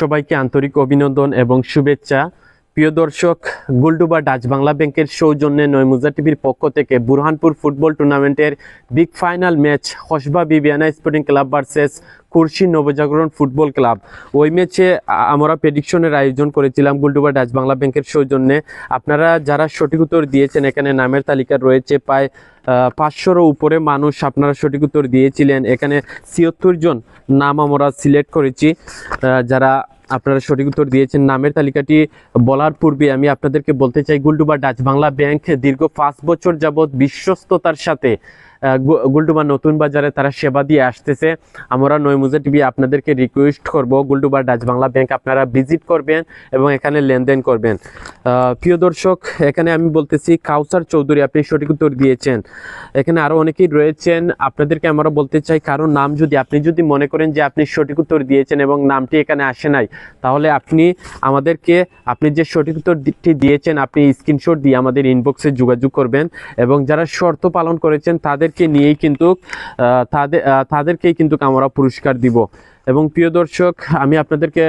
সবাইকে আন্তরিক অভিনন্দন এবং শুভেচ্ছা। প্রিয় দর্শক, গুলডুবা ডাচ বাংলা ব্যাংকের সৌজন্যে নয়মুজা টিভির পক্ষ থেকে বুরহানপুর ফুটবল টুর্নামেন্টের big final match হসবা Bibiyana sporting club versus Kurshi Nabajagaran football club. ওই ম্যাচে আমরা প্রেডিকশনের আয়োজন করেছিলাম গুলডুবা ডাচ বাংলা ব্যাংকের সৌজন্যে। আপনারা যারা সঠিক উত্তর দিয়েছেন, এখানে নামের তালিকা রয়েছে, প্রায় পাঁচশোরও উপরে মানুষ আপনারা সঠিক উত্তর দিয়েছিলেন। এখানে ছিয়াত্তর জন নাম আমরা সিলেক্ট করেছি। যারা আপনারা সঠিক উত্তর দিয়েছেন, নামের তালিকাটি বলার পূর্বে আমি আপনাদেরকে বলতে চাই গুলডুবা ডাচ বাংলা ব্যাংক দীর্ঘ পাঁচ বছর যাবৎ বিশ্বস্ততার সাথে গুলডুবা নতুন বাজারে তারা সেবা দিয়ে আসতেছে। আমরা নৈমুজা টিভি আপনাদেরকে রিকোয়েস্ট করব। গুলডুবা ডাচ বাংলা ব্যাংক আপনারা ভিজিট করবেন এবং এখানে লেনদেন করবেন। প্রিয় দর্শক, এখানে আমি বলতেছি কাউসার চৌধুরী, আপনি সঠিক উত্তর দিয়েছেন। এখানে আরও অনেকেই রয়েছেন, আপনাদেরকে আমরা বলতে চাই কারণ নাম যদি, আপনি যদি মনে করেন যে আপনি সঠিক উত্তর দিয়েছেন এবং নামটি এখানে আসে নাই, তাহলে আপনি আমাদেরকে, আপনি যে সঠিক উত্তরটি দিয়েছেন, আপনি স্ক্রিনশট দিয়ে আমাদের ইনবক্সে যোগাযোগ করবেন এবং যারা শর্ত পালন করেছেন তাদেরকে নিয়েই কিন্তু তাদের তাদেরকেই কিন্তু আমরা পুরস্কার দিব। এবং প্রিয় দর্শক, আমি আপনাদেরকে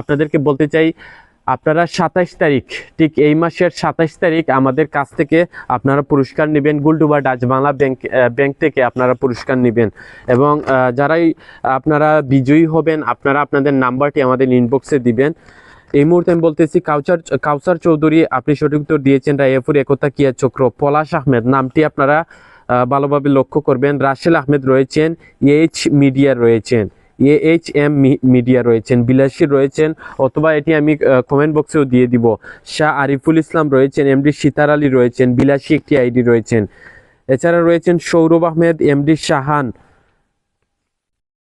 আপনাদেরকে বলতে চাই, আপনারা সাতাইশ তারিখ, ঠিক এই মাসের সাতাইশ তারিখ আমাদের কাছ থেকে আপনারা পুরস্কার নেবেন, Gulduba Dutch Bangla Bank bank থেকে আপনারা পুরস্কার নেবেন। এবং যারাই আপনারা বিজয়ী হবেন, আপনারা আপনাদের নাম্বারটি আমাদের ইনবক্সে দিবেন। এই মুহূর্তে আমি বলতেছি কাউসার কাউসার চৌধুরী, আপনি সঠিক উত্তর দিয়েছেন রায়াপুর একতা কিয়া চক্র। পলাশ আহমেদ, নামটি আপনারা ভালোভাবে লক্ষ্য করবেন। রাশেল আহমেদ রয়েছেন এইচ মিডিয়া রয়েছেন, এ এইচ এম মিডিয়া রয়েছেন, বিলাসী রয়েছেন, অথবা এটি আমি কমেন্ট বক্সেও দিয়ে দিব। শাহ আরিফুল ইসলাম রয়েছেন এমডি সিতার আলী রয়েছেন, বিলাসী একটি আইডি রয়েছেন। এছাড়া রয়েছেন সৌরভ আহমেদ এমডি শাহান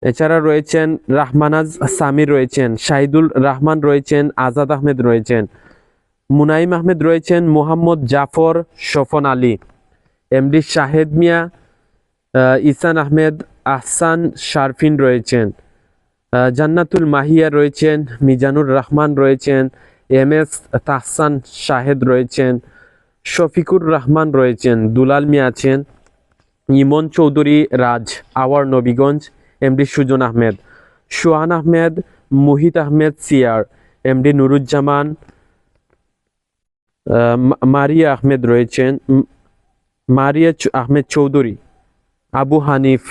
এছাড়া রয়েছেন রাহমানাজ সামির রয়েছেন, শাহিদুল রহমান রয়েছেন, আজাদ আহমেদ রয়েছেন, মুনাইম আহমেদ রয়েছেন, মোহাম্মদ জাফর সফন আলী, এমডি শাহেদ মিয়া ইসান আহমেদ, আহসান শারফিন রয়েছেন জান্নাতুল মাহিয়া রয়েছেন, মিজানুর রহমান রয়েছেন এম এস তাহসান শাহেদ রয়েছেন, শফিকুর রহমান রয়েছেন, দুলাল মিয়া আছেন, ইমন চৌধুরী রাজ, আওয়ার নবীগঞ্জ এমডি সুজন আহমেদ, সোহান আহমেদ, মুহিত আহমেদ সিয়ার এমডি নুরুজ্জামান মারিয়া আহমেদ রয়েছেন মারিয়া আহমেদ চৌধুরী, আবু হানিফ,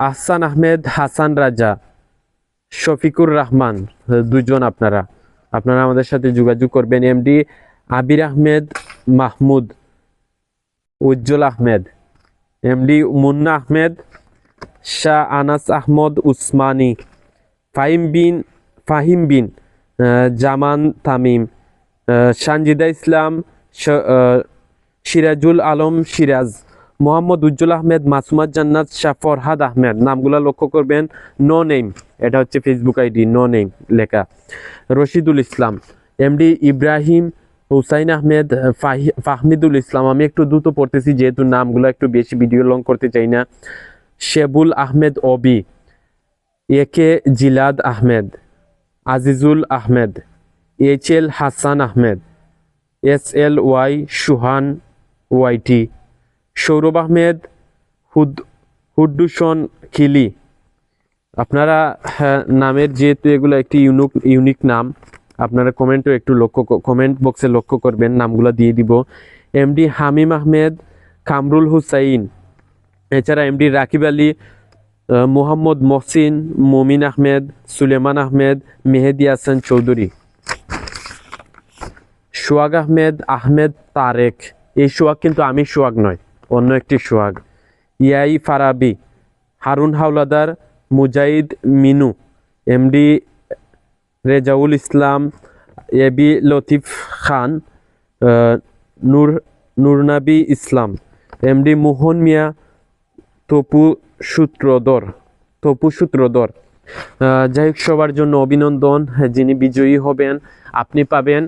আহসান আহমেদ, হাসান রাজা, শফিকুর রহমান, দুজন আপনারা। আপনারা আমাদের সাথে যোগাযোগ করবেন। এমডি আবির আহমেদ, মাহমুদ, উজ্জ্বল আহমেদ। এমডি মুন্না আহমেদ শাহ আনাস আহমদ উসমানী ফাহিম বিন ফাহিম বিন জামান তামিম সানজিদা ইসলাম সিরাজুল আলম সিরাজ মোহাম্মদ উজ্জ্বল আহমেদ মাসুমাত জান্নাত শাহ ফরহাদ আহমেদ নামগুলো লক্ষ্য করবেন নো নেম এটা হচ্ছে ফেসবুক আইডি নো নেম লেখা রশিদুল ইসলাম এমডি ইব্রাহিম হুসাইন আহমেদ ফাহি- ফাহমিদুল ইসলাম আমি একটু দ্রুত পড়তেছি যেহেতু নামগুলো একটু বেশি ভিডিও লং করতে চাই না। শেবুল আহমেদ অবি A K Zilad Ahmed Azizul Ahmed H L Hasan Ahmed S L Y Suhan YT Sourav Ahmed হুদ হুড্ডুসন খিলি। আপনারা হ্যাঁ, নামের যেহেতু এগুলো একটি ইউনিক ইউনিক নাম আপনারা কমেন্টও একটু লক্ষ্য কমেন্ট বক্সে লক্ষ্য করবেন, নামগুলো দিয়ে দিব। এমডি হামিম আহমেদ, কামরুল হুসাইন। এছাড়া এমডি রাকিব আলী মোহাম্মদ মহসিন, মমিন আহমেদ, সুলেমান আহমেদ, মেহেদি হাসান চৌধুরী। সোহাগ আহমেদ আহমেদ তারেক। এই সোহাগ কিন্তু আমি সোহাগ নয়, অন্য একটি সোহাগ। ইয়াই Farabi, Harun Howlader Mujaid Minu. MD Rezaul Islam AB Latif Khan Nur Nurnabi Islam MD Mohan Mia Tapu Sutradhar Tapu Sutradhar যাই হোক সবার জন্য অভিনন্দন। হ্যাঁ, যিনি বিজয়ী হবেন আপনি পাবেন।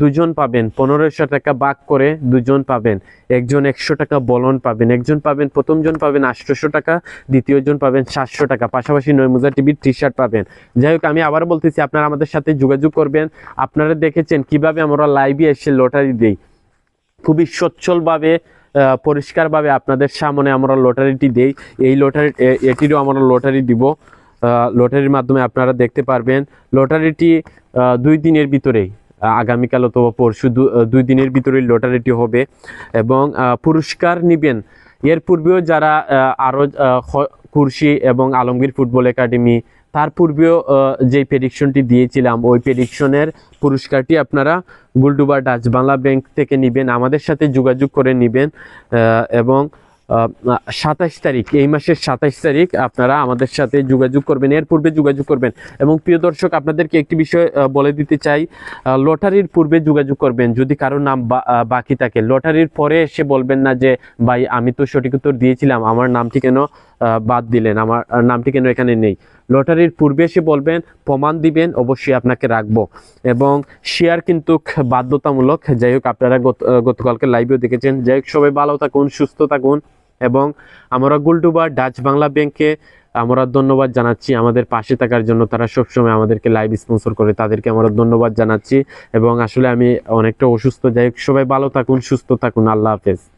দুজন পাবেন। পনেরোশো টাকা বাক করে দুজন পাবেন। একজন একশো টাকা বলন পাবেন। একজন পাবেন, প্রথমজন পাবেন আটশোশো টাকা, দ্বিতীয়জন পাবেন সাতশো টাকা। পাশাপাশি নৈমুজা টিভির টি শার্ট পাবেন। যাই হোক, আমি আবার বলতেছি, আপনারা আমাদের সাথে যোগাযোগ করবেন। আপনারা দেখেছেন কীভাবে আমরা লাইভে এসে লটারি দিই। খুবই সচ্ছলভাবে পরিষ্কারভাবে আপনাদের সামনে আমরা লটারিটি দেই। এই লটারি এটিরও আমরা লটারি দিব। লটারির মাধ্যমে আপনারা দেখতে পারবেন। লটারিটি দুই দিনের ভিতরেই। আগামীকাল অথবা পরশু দুই দিনের ভিতরে লটারিটি হবে এবং পুরস্কার নিবেন। এর পূর্বেও যারা আরও কুরসি এবং আলমগীর ফুটবল একাডেমি, তার পূর্বেও যে প্রেডিকশনটি দিয়েছিলাম, ওই প্রেডিকশনের পুরস্কারটি আপনারা গুলডুবা ডাচ বাংলা ব্যাংক থেকে নেবেন। আমাদের সাথে যোগাযোগ করে নেবেন এবং সাতাইশ তারিখ, এই মাসের সাতাইশ তারিখ আপনারা আমাদের সাথে যোগাযোগ করবেন, এর পূর্বে যোগাযোগ করবেন। এবং প্রিয় দর্শক, আপনাদেরকে একটি বিষয় বলে দিতে চাই লটারির পূর্বে যোগাযোগ করবেন, যদি কারও নাম বাকি থাকে। লটারির পরে এসে বলবেন না যে, ভাই, আমি তো সঠিক উত্তর দিয়েছিলাম, আমার নামটি কেন বাদ দিলেন, আমার নামটি কেন এখানে নেই? লটারির পূর্বে এসে বলবেন, প্রমাণ দিবেন, অবশ্যই আপনাকে রাখব। এবং শেয়ার কিন্তু বাধ্যতামূলক। যাই হোক, আপনারা গতকালকে লাইভেও দেখেছেন। যাই হোক, সবাই ভালো থাকুন, সুস্থ থাকুন। এবং আমরা গুলটুবা ডাচ বাংলা ব্যাংকে আমরা ধন্যবাদ জানাচ্ছি আমাদের পাশে থাকার জন্য। তারা সবসময় আমাদেরকে লাইভ স্পন্সর করে, তাদেরকে আমরা ধন্যবাদ জানাচ্ছি। এবং আসলে আমি অনেকটা অসুস্থ। যাই সবাই ভালো থাকুন, সুস্থ থাকুন। আল্লাহ হাফেজ।